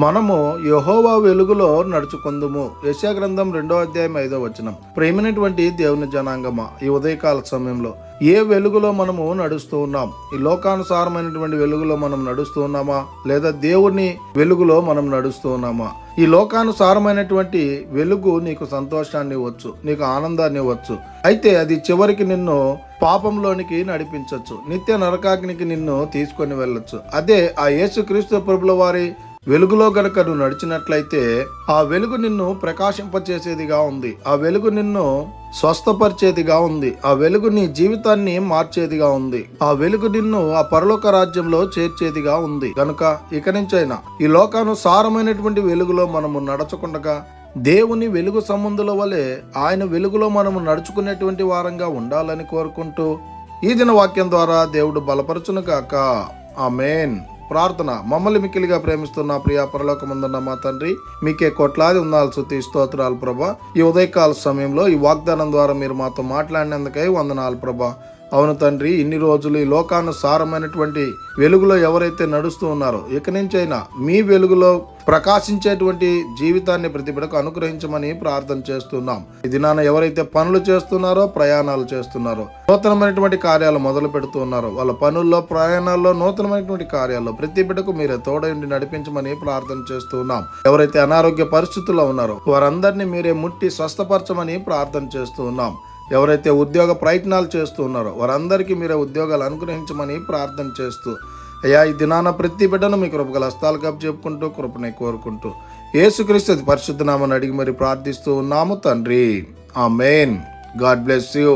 మనము యహోవా వెలుగులో నడుచుకుందుము. యశా గ్రంథం రెండో అధ్యాయం ఐదో వచనం. ప్రేమినటువంటి దేవుని జనాంగమా ఈ ఉదయకాల సమయంలో? ఏ వెలుగులో మనము నడుస్తూ ఉన్నాం? ఈ లోకానుసారమైనటువంటి వెలుగులో మనం నడుస్తూ ఉన్నామా? లేదా దేవుని వెలుగులో మనం నడుస్తూ ఉన్నామా? ఈ లోకానుసారమైనటువంటి వెలుగు నీకు సంతోషాన్ని ఇవ్వచ్చు నీకు ఆనందాన్ని ఇవ్వచ్చు. అయితే అది చివరికి నిన్ను పాపంలోనికి నడిపించవచ్చు నిత్య నరకాగ్నికి నిన్ను తీసుకొని వెళ్ళొచ్చు. అదే ఆ యేసుక్రీస్తు ప్రభుల వారి వెలుగులో గనక నువ్వు నడిచినట్లయితే ఆ వెలుగు నిన్ను ప్రకాశింపచేసేదిగా ఉంది. ఆ వెలుగు నిన్ను స్వస్థపరిచేదిగా ఉంది. ఆ వెలుగు నీ జీవితాన్ని మార్చేదిగా ఉంది. ఆ వెలుగు నిన్ను ఆ పరలోక రాజ్యంలో చేర్చేదిగా ఉంది. కనుక ఇక నుంచైనా ఈ లోకానుసారమైనటువంటి వెలుగులో మనము నడచకుండగా దేవుని వెలుగు సంబంధుల వలె ఆయన వెలుగులో మనము నడుచుకునేటువంటి వారంగా ఉండాలని కోరుకుంటూ ఈ దిన వాక్యం ద్వారా దేవుడు బలపరచును కాక ఆ మెయిన్ ప్రార్థన మమ్మల్ని మిక్కిలిగా ప్రేమిస్తున్న ప్రియా పరలోకమందున్న మా తండ్రి మీకే కొట్లాది ఉందాలి శుద్ధి స్తోత్రాలు ప్రభా. ఈ ఉదయకాల సమయంలో ఈ వాగ్దానం ద్వారా మీరు మాతో మాట్లాడినందుకై వందనాలు ప్రభా. అవును తండ్రి ఇన్ని రోజులు ఈ లోకానుసారమైనటువంటి వెలుగులో ఎవరైతే నడుస్తూ ఉన్నారో ఇక నుంచైనా మీ వెలుగులో ప్రకాశించేటువంటి జీవితాన్ని ప్రతి బిడకు అనుగ్రహించమని ప్రార్థన చేస్తున్నాం. ఈ దినాన ఎవరైతే పనులు చేస్తున్నారో ప్రయాణాలు చేస్తున్నారో నూతనమైనటువంటి కార్యాలు మొదలు పెడుతున్నారో వాళ్ళ పనుల్లో ప్రయాణాల్లో నూతనమైనటువంటి కార్యాల్లో ప్రతి బిడకు మీరే తోడయుండి నడిపించమని ప్రార్థన చేస్తున్నాం. ఎవరైతే అనారోగ్య పరిస్థితుల్లో ఉన్నారో వారందరినీ మీరే ముట్టి స్వస్థపరచమని ప్రార్థన చేస్తున్నాం. ఎవరైతే ఉద్యోగ ప్రయత్నాలు చేస్తూ ఉన్నారో వారందరికీ మీరే ఉద్యోగాలు అనుగ్రహించమని ప్రార్థన చేస్తూ అయ్యా ఈ దినాన ప్రతి బిడ్డను మీ కృపగల హస్తాలు కప్పు చెప్పుకుంటూ కృపనే కోరుకుంటూ ఏసుక్రీస్తు పరిశుద్ధనామని అడిగి మరి ప్రార్థిస్తూ ఉన్నాము తండ్రి. ఆ మెయిన్ గాడ్ బ్లెస్ యూ.